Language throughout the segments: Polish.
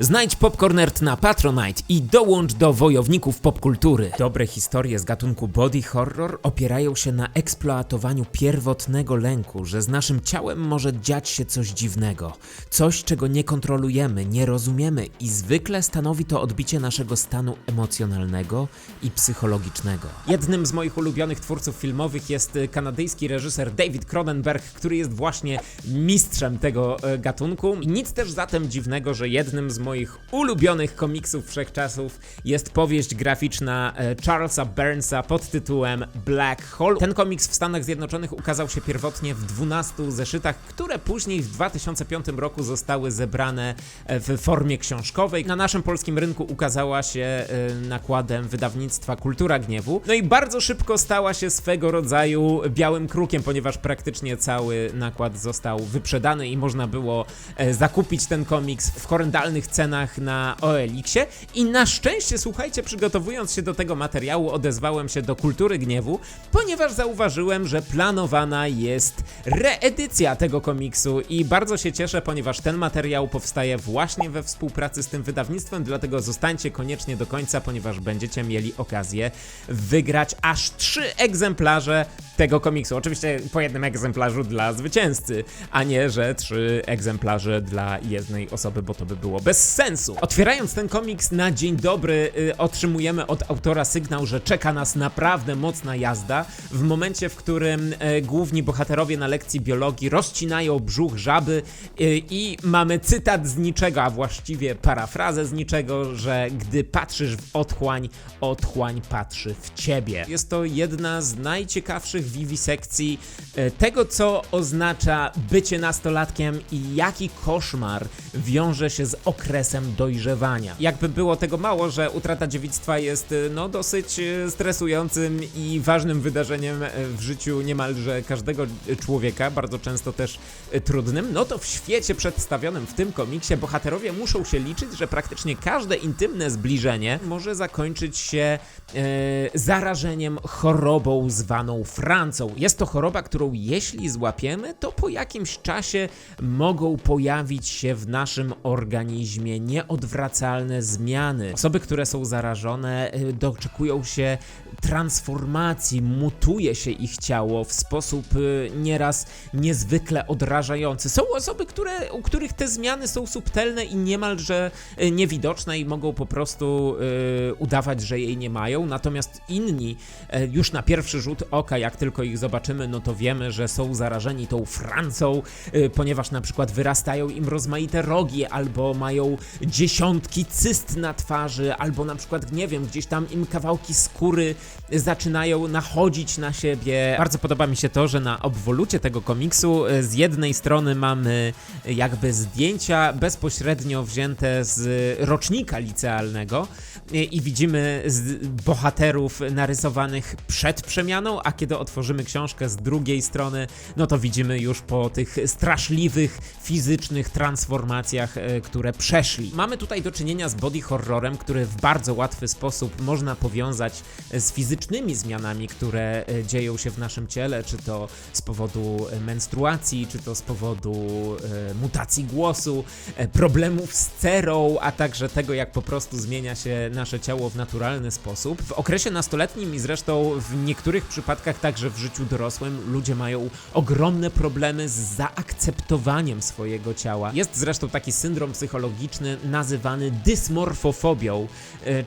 Znajdź Popcornert na Patronite i dołącz do wojowników popkultury. Dobre historie z gatunku body horror opierają się na eksploatowaniu pierwotnego lęku, że z naszym ciałem może dziać się coś dziwnego. Coś, czego nie kontrolujemy, nie rozumiemy i zwykle stanowi to odbicie naszego stanu emocjonalnego i psychologicznego. Jednym z moich ulubionych twórców filmowych jest y, kanadyjski reżyser David Cronenberg, który jest właśnie mistrzem tego e, gatunku. Nic też zatem dziwnego, że jednym z moich ulubionych komiksów wszechczasów jest powieść graficzna e, Charlesa Burnsa pod tytułem Black Hole. Ten komiks w Stanach Zjednoczonych ukazał się pierwotnie w 12 zeszytach, które później w 2005 roku zostały zebrane e, w formie książkowej. Na naszym polskim rynku ukazała się e, nakładem wydawnictwa Kultura Gniewu. No i bardzo szybko stała się swego rodzaju białym krukiem, ponieważ praktycznie cały nakład został wyprzedany i można było zakupić ten komiks w horrendalnych cenach na OLX-ie. I na szczęście, słuchajcie, przygotowując się do tego materiału, odezwałem się do Kultury Gniewu, ponieważ zauważyłem, że planowana jest reedycja tego komiksu i bardzo się cieszę, ponieważ ten materiał powstaje właśnie we współpracy z tym wydawnictwem, dlatego zostańcie koniecznie do końca, ponieważ będziecie mieli okazję wygrać aż trzy egzemplarze tego komiksu. Oczywiście po jednym egzemplarzu dla zwycięzcy, a nie, że trzy egzemplarze dla jednej osoby, bo to by było bez sensu. Otwierając ten komiks na dzień dobry, y, otrzymujemy od autora sygnał, że czeka nas naprawdę mocna jazda. W momencie, w którym y, główni bohaterowie na lekcji biologii rozcinają brzuch żaby y, i mamy cytat z niczego, a właściwie parafrazę z niczego, że gdy patrzysz w otchłań, otchłań patrzy w ciebie. Jest to jedna z najciekawszych wiwisekcji e, tego, co oznacza bycie nastolatkiem i jaki koszmar wiąże się z okresem dojrzewania. Jakby było tego mało, że utrata dziewictwa jest e, no dosyć e, stresującym i ważnym wydarzeniem e, w życiu niemalże każdego człowieka, bardzo często też trudnym, no to w świecie przedstawionym w tym komiksie bohaterowie muszą się liczyć, że praktycznie każde intymne zbliżenie może zakończyć się e, zarażeniem chorobą zwaną Francą. Jest to choroba, którą jeśli złapiemy, to po jakimś czasie mogą pojawić się w naszym organizmie nieodwracalne zmiany. Osoby, które są zarażone, e, doczekują się transformacji, mutuje się ich ciało w sposób e, nieraz niezwykle odrażający. Są osoby, które, u których te zmiany są subtelne i niemalże e, niewidoczne i mogą po prostu e, udawać, że jej nie mają, natomiast inni e, już na pierwszy rzut oka, jak tylko ich zobaczymy, no to wiemy, że są zarażeni tą Francą, ponieważ na przykład wyrastają im rozmaite rogi, albo mają dziesiątki cyst na twarzy, albo na przykład, nie wiem, gdzieś tam im kawałki skóry zaczynają nachodzić na siebie. Bardzo podoba mi się to, że na obwolucie tego komiksu e, z jednej strony mamy e, jakby zdjęcia bezpośrednio wzięte z rocznika licealnego e, i widzimy z bohaterów narysowanych przed przemianą, a kiedy otworzymy książkę z drugiej strony, no to widzimy już po tych straszliwych fizycznych transformacjach, które przeszli. Mamy tutaj do czynienia z body horrorem, który w bardzo łatwy sposób można powiązać e, z fizycznymi zmianami, które e, dzieją się w naszym ciele, czy to z powodu e, menstruacji, czy to z powodu e, mutacji głosu, problemów z cerą, a także tego, jak po prostu zmienia się nasze ciało w naturalny sposób. W okresie nastoletnim i zresztą w niektórych przypadkach także w życiu dorosłym ludzie mają ogromne problemy z zaakceptowaniem swojego ciała. Jest zresztą taki syndrom psychologiczny nazywany dysmorfofobią,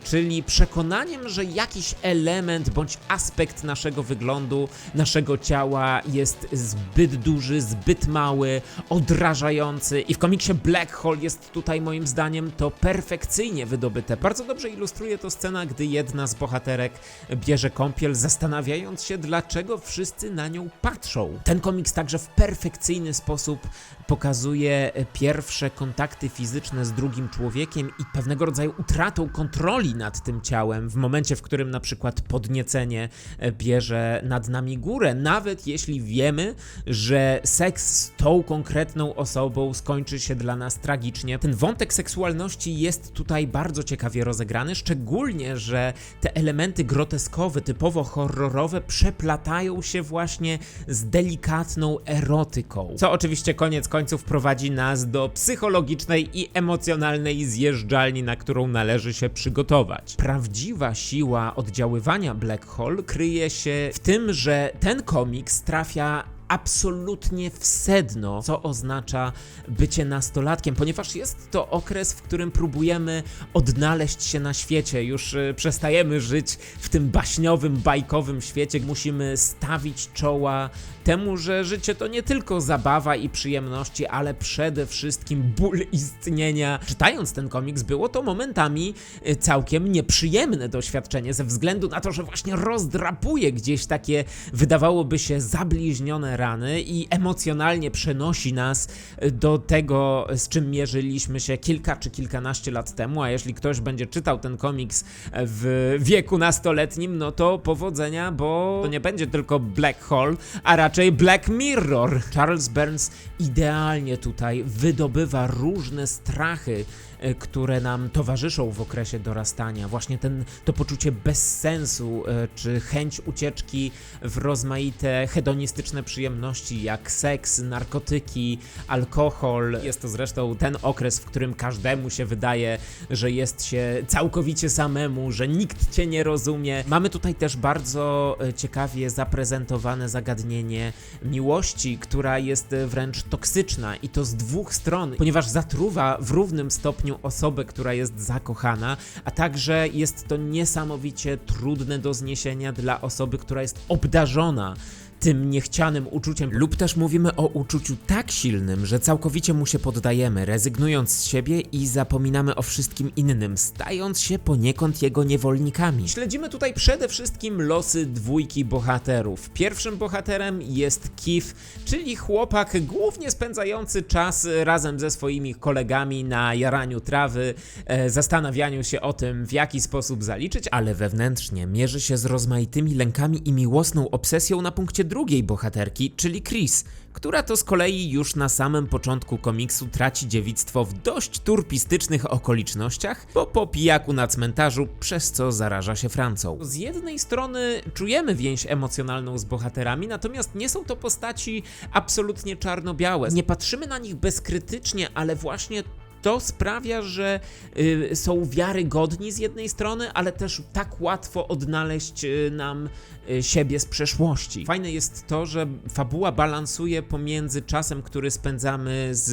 czyli przekonaniem, że jakiś element bądź aspekt naszego wyglądu, naszego ciała jest zbyt duży, zbyt mały, odrażający i w komiksie Black Hole jest tutaj moim zdaniem to perfekcyjnie wydobyte. Bardzo dobrze ilustruje to scena, gdy jedna z bohaterek bierze kąpiel, zastanawiając się, dlaczego wszyscy na nią patrzą. Ten komiks także w perfekcyjny sposób pokazuje pierwsze kontakty fizyczne z drugim człowiekiem i pewnego rodzaju utratą kontroli nad tym ciałem w momencie, w którym na przykład podniecenie e, bierze nad nami górę, nawet jeśli wiemy, że seks z tą konkretną osobą skończy się dla nas tragicznie. Ten wątek seksualności jest tutaj bardzo ciekawie rozegrany, szczególnie, że te elementy groteskowe, typowo horrorowe przeplatają się właśnie z delikatną erotyką. Co oczywiście koniec końców prowadzi nas do psychologicznej i emocjonalnej zjeżdżalni, na którą należy się przygotować. Prawdziwa siła oddziaływania Black Hole kryje się w tym, że ten komiks trafia absolutnie w sedno, co oznacza bycie nastolatkiem, ponieważ jest to okres, w którym próbujemy odnaleźć się na świecie. Już y, przestajemy żyć w tym baśniowym, bajkowym świecie. Musimy stawić czoła temu, że życie to nie tylko zabawa i przyjemności, ale przede wszystkim ból istnienia. Czytając ten komiks, było to momentami y, całkiem nieprzyjemne doświadczenie, ze względu na to, że właśnie rozdrapuje gdzieś takie, wydawałoby się, zabliźnione rany i emocjonalnie przenosi nas y, do tego, z czym mierzyliśmy się kilka czy kilkanaście lat temu. A jeśli ktoś będzie czytał ten komiks w wieku nastoletnim, no to powodzenia, bo to nie będzie tylko Black Hole, a raczej Black Mirror. Charles Burns idealnie tutaj wydobywa różne strachy e, które nam towarzyszą w okresie dorastania. Właśnie ten, to poczucie bezsensu, e, czy chęć ucieczki w rozmaite hedonistyczne przyjemności, jak seks, narkotyki, alkohol. Jest to zresztą ten okres, w którym każdemu się wydaje, że jest się całkowicie samemu, że nikt cię nie rozumie. Mamy tutaj też bardzo e, ciekawie zaprezentowane zagadnienie miłości, która jest wręcz toksyczna i to z dwóch stron, ponieważ zatruwa w równym stopniu osobę, która jest zakochana, a także jest to niesamowicie trudne do zniesienia dla osoby, która jest obdarzona tym niechcianym uczuciem, lub też mówimy o uczuciu tak silnym, że całkowicie mu się poddajemy, rezygnując z siebie i zapominamy o wszystkim innym, stając się poniekąd jego niewolnikami. Śledzimy tutaj przede wszystkim losy dwójki bohaterów. Pierwszym bohaterem jest Kif, czyli chłopak głównie spędzający czas razem ze swoimi kolegami na jaraniu trawy, e, zastanawianiu się o tym, w jaki sposób zaliczyć, ale wewnętrznie mierzy się z rozmaitymi lękami i miłosną obsesją na punkcie drugiej bohaterki, czyli Chris, która to z kolei już na samym początku komiksu traci dziewictwo w dość turpistycznych okolicznościach, bo po pijaku na cmentarzu, przez co zaraża się Francą. Z jednej strony czujemy więź emocjonalną z bohaterami, natomiast nie są to postaci absolutnie czarno-białe. Nie patrzymy na nich bezkrytycznie, ale właśnie to sprawia, że y, są wiarygodni z jednej strony, ale też tak łatwo odnaleźć y, nam y, siebie z przeszłości. Fajne jest to, że fabuła balansuje pomiędzy czasem, który spędzamy z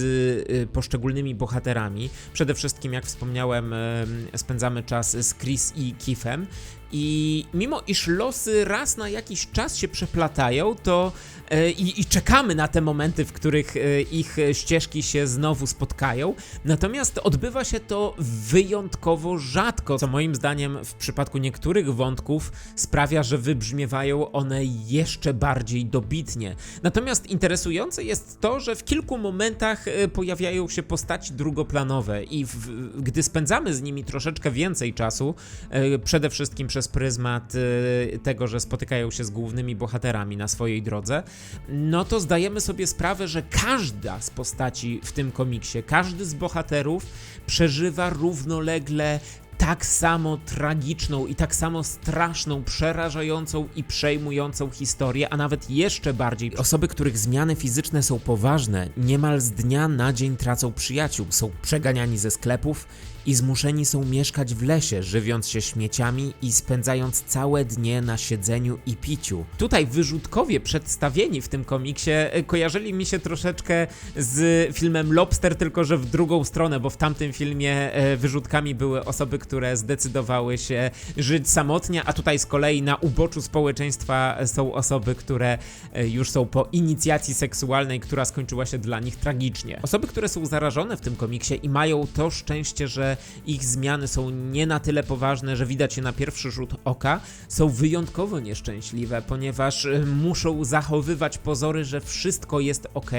y, poszczególnymi bohaterami. Przede wszystkim, jak wspomniałem, y, spędzamy czas z Chris i Kifem. I mimo iż losy raz na jakiś czas się przeplatają, to e, i, i czekamy na te momenty, w których e, ich ścieżki się znowu spotkają. Natomiast odbywa się to wyjątkowo rzadko, co moim zdaniem w przypadku niektórych wątków sprawia, że wybrzmiewają one jeszcze bardziej dobitnie. Natomiast interesujące jest to, że w kilku momentach e, pojawiają się postaci drugoplanowe i w, gdy spędzamy z nimi troszeczkę więcej czasu, przede wszystkim przez pryzmat e, tego, że spotykają się z głównymi bohaterami na swojej drodze, no to zdajemy sobie sprawę, że każda z postaci w tym komiksie, każdy z bohaterów przeżywa równolegle tak samo tragiczną i tak samo straszną, przerażającą i przejmującą historię, a nawet jeszcze bardziej. Osoby, których zmiany fizyczne są poważne, niemal z dnia na dzień tracą przyjaciół, są przeganiani ze sklepów i zmuszeni są mieszkać w lesie, żywiąc się śmieciami i spędzając całe dnie na siedzeniu i piciu. Tutaj wyrzutkowie przedstawieni w tym komiksie e, kojarzyli mi się troszeczkę z filmem Lobster, tylko że w drugą stronę, bo w tamtym filmie e, wyrzutkami były osoby, które zdecydowały się żyć samotnie, a tutaj z kolei na uboczu społeczeństwa są osoby, które e, już są po inicjacji seksualnej, która skończyła się dla nich tragicznie. Osoby, które są zarażone w tym komiksie i mają to szczęście, że ich zmiany są nie na tyle poważne, że widać je na pierwszy rzut oka, są wyjątkowo nieszczęśliwe, ponieważ y, muszą zachowywać pozory, że wszystko jest ok,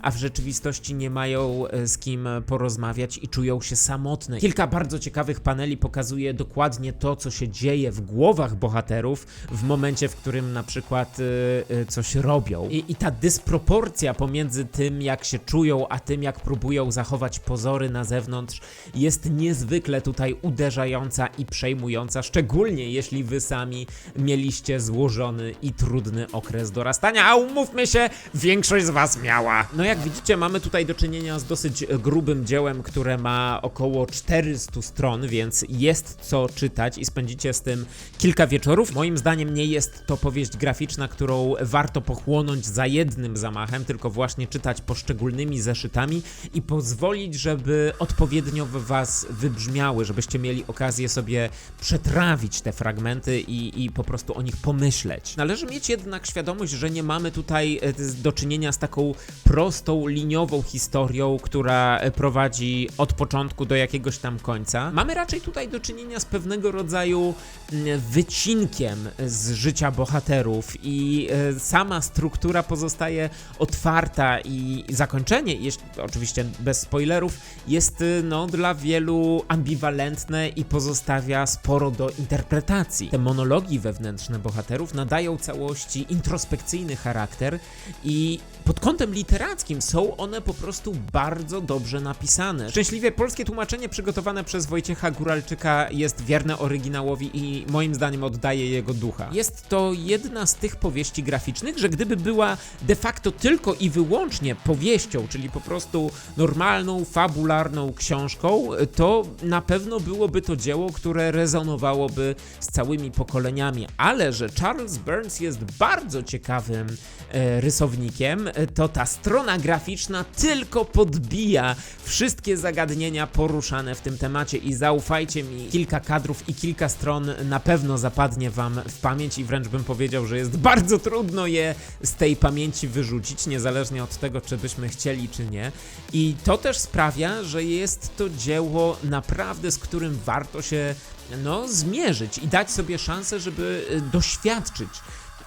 a w rzeczywistości nie mają y, z kim porozmawiać i czują się samotne. Kilka bardzo ciekawych paneli pokazuje dokładnie to, co się dzieje w głowach bohaterów w momencie, w którym na przykład y, coś robią. I, I ta dysproporcja pomiędzy tym, jak się czują, a tym, jak próbują zachować pozory na zewnątrz, jest niezwykle tutaj uderzająca i przejmująca, szczególnie jeśli wy sami mieliście złożony i trudny okres dorastania, a umówmy się, większość z was miała. No jak widzicie, mamy tutaj do czynienia z dosyć grubym dziełem, które ma około 400 stron, więc jest co czytać i spędzicie z tym kilka wieczorów. Moim zdaniem nie jest to powieść graficzna, którą warto pochłonąć za jednym zamachem, tylko właśnie czytać poszczególnymi zeszytami i pozwolić, żeby odpowiednio w was wybrzmiały, żebyście mieli okazję sobie przetrawić te fragmenty i, i po prostu o nich pomyśleć. Należy mieć jednak świadomość, że nie mamy tutaj e, do czynienia z taką prostą, liniową historią, która e, prowadzi od początku do jakiegoś tam końca. Mamy raczej tutaj do czynienia z pewnego rodzaju mm, wycinkiem z życia bohaterów i e, sama struktura pozostaje otwarta i zakończenie, jeśli, oczywiście bez spoilerów, jest no, dla wielu ambiwalentne i pozostawia sporo do interpretacji. Te monologi wewnętrzne bohaterów nadają całości introspekcyjny charakter i pod kątem literackim są one po prostu bardzo dobrze napisane. Szczęśliwie polskie tłumaczenie przygotowane przez Wojciecha Góralczyka jest wierne oryginałowi i moim zdaniem oddaje jego ducha. Jest to jedna z tych powieści graficznych, że gdyby była de facto tylko i wyłącznie powieścią, czyli po prostu normalną, fabularną książką, to na pewno byłoby to dzieło, które rezonowałoby z całymi pokoleniami, ale że Charles Burns jest bardzo ciekawym e, rysownikiem, e, to ta strona graficzna tylko podbija wszystkie zagadnienia poruszane w tym temacie i zaufajcie mi, kilka kadrów i kilka stron na pewno zapadnie wam w pamięć i wręcz bym powiedział, że jest bardzo trudno je z tej pamięci wyrzucić, niezależnie od tego, czy byśmy chcieli, czy nie. I to też sprawia, że jest to dzieło naprawdę, z którym warto się no, zmierzyć i dać sobie szansę, żeby y, doświadczyć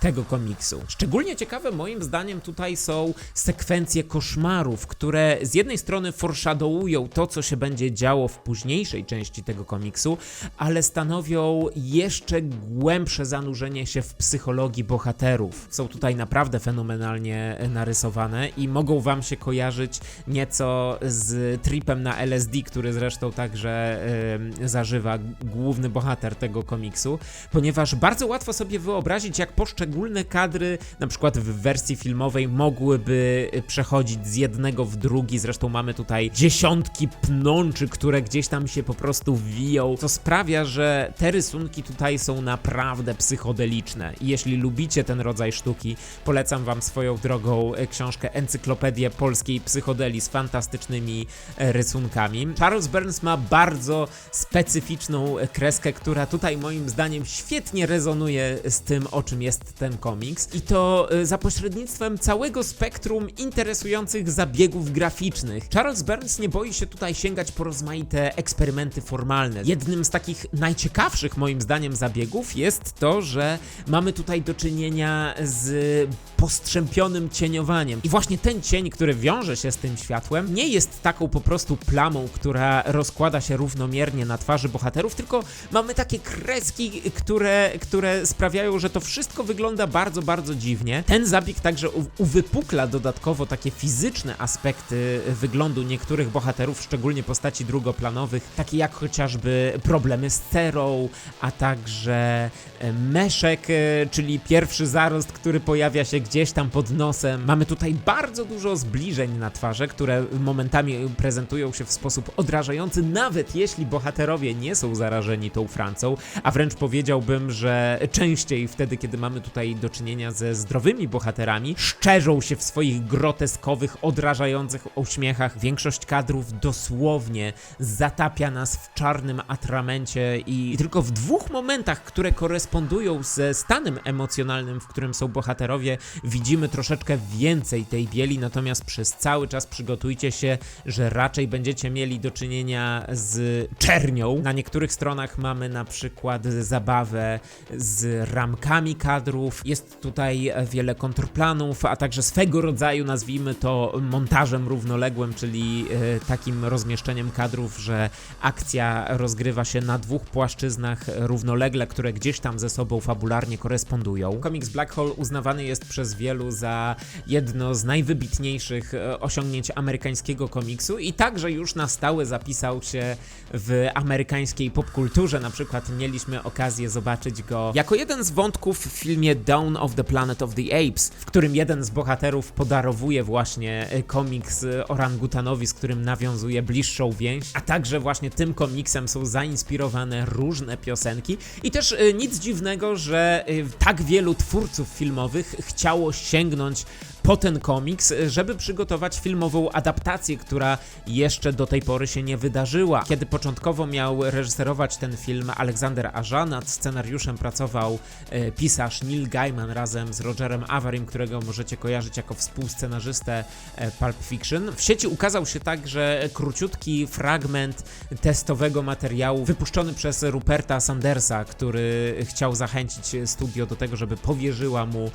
tego komiksu. Szczególnie ciekawe moim zdaniem tutaj są sekwencje koszmarów, które z jednej strony foreshadowują to, co się będzie działo w późniejszej części tego komiksu, ale stanowią jeszcze głębsze zanurzenie się w psychologii bohaterów. Są tutaj naprawdę fenomenalnie e, narysowane i mogą wam się kojarzyć nieco z tripem na LSD, który zresztą także em, zażywa główny bohater tego komiksu, ponieważ bardzo łatwo sobie wyobrazić, jak poszczególne kadry, na przykład w wersji filmowej, mogłyby y, przechodzić z jednego w drugi. Zresztą mamy tutaj dziesiątki pnączy, które gdzieś tam się po prostu wiją, co sprawia, że te rysunki tutaj są naprawdę psychodeliczne. I jeśli lubicie ten rodzaj sztuki, polecam wam swoją drogą e, książkę Encyklopedię Polskiej Psychodeli z fantastycznymi e, rysunkami. Charles Burns ma bardzo specyficzną kreskę, która tutaj moim zdaniem świetnie rezonuje z tym, o czym jest ten komiks. I to e, za pośrednictwem całego spektrum interesujących zabiegów graficznych. Charles Burns nie boi się tutaj sięgać po rozmaite eksperymenty formalne. Jednym z takich najciekawszych moim zdaniem zabiegów jest to, że mamy tutaj do czynienia z postrzępionym cieniowaniem. I właśnie ten cień, który wiąże się z tym światłem, nie jest taką po prostu plamą, która rozkłada się równomiernie na twarzy bohaterów, tylko mamy takie kreski, które, które sprawiają, że to wszystko wygląda bardzo, bardzo dziwnie. Ten zabieg także uwypukla dodatkowo takie fizyczne aspekty wyglądu niektórych bohaterów, szczególnie postaci drugoplanowych, takie jak chociażby problemy z cerą, a także e, meszek, e, czyli pierwszy zarost, który pojawia się gdzieś tam pod nosem. Mamy tutaj bardzo dużo zbliżeń na twarze, które momentami prezentują się w sposób odrażający, nawet jeśli bohaterowie nie są zarażeni tą Francą, a wręcz powiedziałbym, że częściej wtedy, kiedy mamy tutaj do czynienia ze zdrowymi bohaterami, szczerzą się w swoich groteskowych, odrażających uśmiechach. Większość kadrów dosłownie zatapia nas w czarnym atramencie i tylko w dwóch momentach, które korespondują ze stanem emocjonalnym, w którym są bohaterowie, widzimy troszeczkę więcej tej bieli, natomiast przez cały czas przygotujcie się, że raczej będziecie mieli do czynienia z czernią. Na niektórych stronach mamy na przykład zabawę z ramkami kadrów, jest tutaj wiele kontrplanów, a także swego rodzaju, nazwijmy to, montażem równoległym, czyli e, takim rozmieszczeniem kadrów, że akcja rozgrywa się na dwóch płaszczyznach równolegle, które gdzieś tam ze sobą fabularnie korespondują. Komiks Black Hole uznawany jest przez wielu za jedno z najwybitniejszych e, osiągnięć amerykańskiego komiksu i także już na stałe zapisał się w amerykańskiej popkulturze. Na przykład mieliśmy okazję zobaczyć go jako jeden z wątków w filmie Dawn of the Planet of the Apes, w którym jeden z bohaterów podarowuje właśnie e, komiks orangutanowi, z którym nawiązuje bliższą więź, a także właśnie tym komiksem są zainspirowane różne piosenki i też e, nic dziwnego, że tak wielu twórców filmowych chciało sięgnąć po ten komiks, żeby przygotować filmową adaptację, która jeszcze do tej pory się nie wydarzyła. Kiedy początkowo miał reżyserować ten film Aleksander Aja, nad scenariuszem pracował e, pisarz Neil Gaiman razem z Rogerem Avarim, którego możecie kojarzyć jako współscenarzystę e, Pulp Fiction. W sieci ukazał się także króciutki fragment testowego materiału wypuszczony przez Ruperta Sandersa, który chciał zachęcić studio do tego, żeby powierzyła mu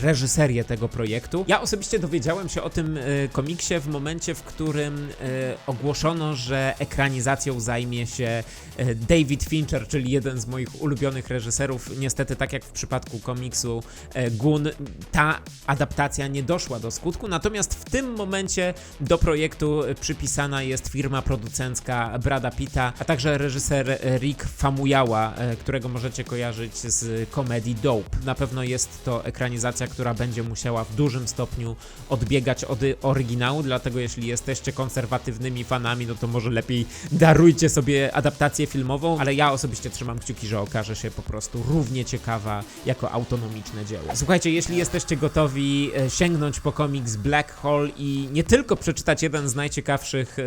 reżyserię tego projektu. Ja osobiście dowiedziałem się o tym e, komiksie w momencie, w którym e, ogłoszono, że ekranizacją zajmie się e, David Fincher, czyli jeden z moich ulubionych reżyserów. Niestety, tak jak w przypadku komiksu e, Gun, ta adaptacja nie doszła do skutku, natomiast w tym momencie do projektu e, przypisana jest firma producencka Brada Pitta, a także reżyser e, Rick Famuyiwa, e, którego możecie kojarzyć z komedii Dope. Na pewno jest to ekranizacja, która będzie musiała w dużym stopniu odbiegać od oryginału, dlatego jeśli jesteście konserwatywnymi fanami, no to może lepiej darujcie sobie adaptację filmową, ale ja osobiście trzymam kciuki, że okaże się po prostu równie ciekawa jako autonomiczne dzieło. Słuchajcie, jeśli jesteście gotowi e, sięgnąć po komiks Black Hole i nie tylko przeczytać jeden z najciekawszych e,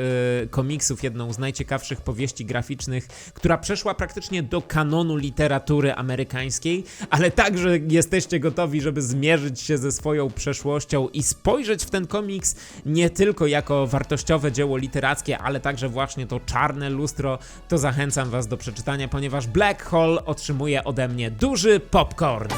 komiksów, jedną z najciekawszych powieści graficznych, która przeszła praktycznie do kanonu literatury amerykańskiej, ale także jesteście gotowi, żeby zmierzyć się ze swoją przeszłością i spojrzeć w ten komiks nie tylko jako wartościowe dzieło literackie, ale także właśnie to czarne lustro, to zachęcam was do przeczytania, ponieważ Black Hole otrzymuje ode mnie duży popcorn.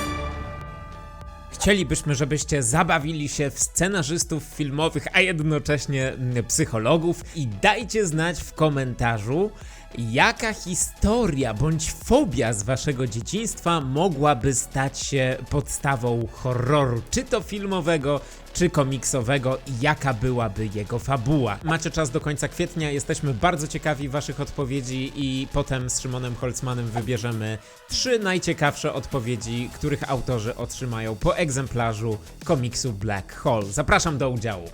Chcielibyśmy, żebyście zabawili się w scenarzystów filmowych, a jednocześnie psychologów i dajcie znać w komentarzu, jaka historia bądź fobia z waszego dzieciństwa mogłaby stać się podstawą horroru, czy to filmowego, czy komiksowego i jaka byłaby jego fabuła. Macie czas do końca kwietnia, jesteśmy bardzo ciekawi waszych odpowiedzi i potem z Szymonem Holzmanem wybierzemy trzy najciekawsze odpowiedzi, których autorzy otrzymają po egzemplarzu komiksu Black Hole. Zapraszam do udziału.